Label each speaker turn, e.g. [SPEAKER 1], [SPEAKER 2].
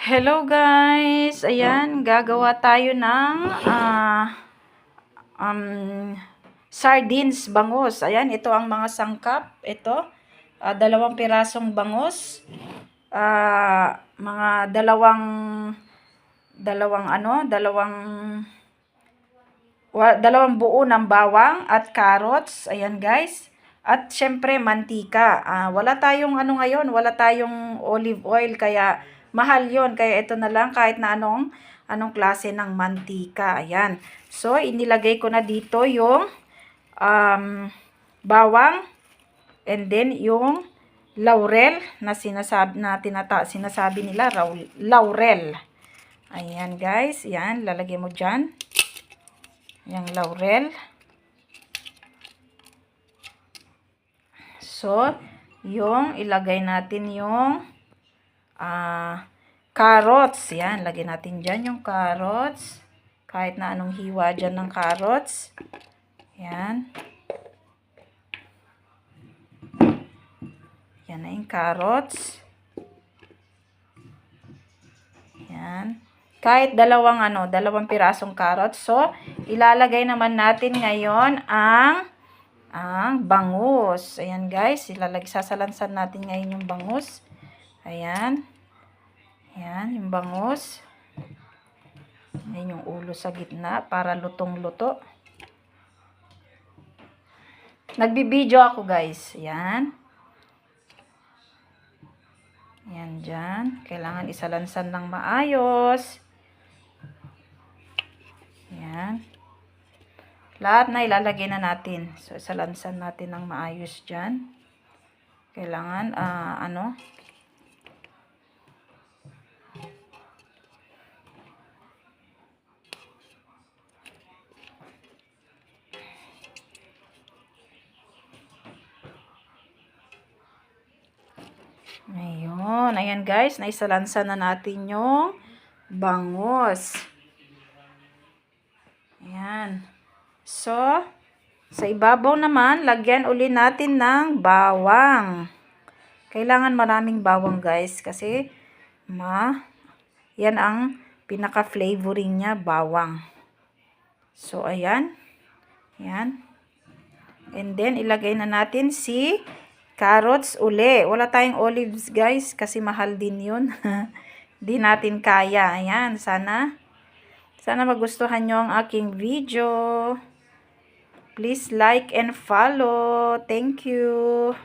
[SPEAKER 1] Hello guys! Ayan, gagawa tayo ng ah, um, sardines bangus. Ayan, ito ang mga sangkap. Ito, ah, dalawang pirasong bangus. Ah, mga dalawang dalawang ano, dalawang wa, dalawang buo ng bawang at carrots. Ayan guys. At syempre mantika. Ah, wala tayong ano ngayon, wala tayong olive oil kaya mahal 'yon. Kaya ito na lang kahit na anong anong klase ng mantika. Ayan. So inilagay ko na dito yung um, bawang and then yung laurel na sinasabi na tinata sinasabi nila laurel. Ayan guys, yan lalagay mo diyan. Yung laurel. So, yung ilagay natin yung ah carrots. Yan, lagay natin dyan yung carrots. Kahit na anong hiwa dyan ng carrots. Yan. Yan na yung carrots. Yan. Kahit dalawang ano, dalawang pirasong carrots. So, ilalagay naman natin ngayon ang ang bangus. Ayan guys, ilalagay sasalansan natin ngayon yung bangus. Ayan. Ayan, yung bangus. Ayan yung ulo sa gitna para lutong-luto. Nagbibideo ako guys. Ayan. Ayan dyan. Kailangan isalansan ng maayos. Ayan. Lahat na ilalagay na natin. So, isalansan natin ng maayos dyan. Kailangan, ah, ano, Ayun. Ayan guys, naisalansan na natin yung bangus. Ayan. So, sa ibabaw naman, lagyan uli natin ng bawang. Kailangan maraming bawang guys kasi ma yan ang pinaka-flavoring niya, bawang. So, ayan. Ayan. And then, ilagay na natin si carrots uli. Wala tayong olives guys kasi mahal din yun. Di natin kaya. Ayan, sana sana magustuhan nyo ang aking video. Please like and follow. Thank you.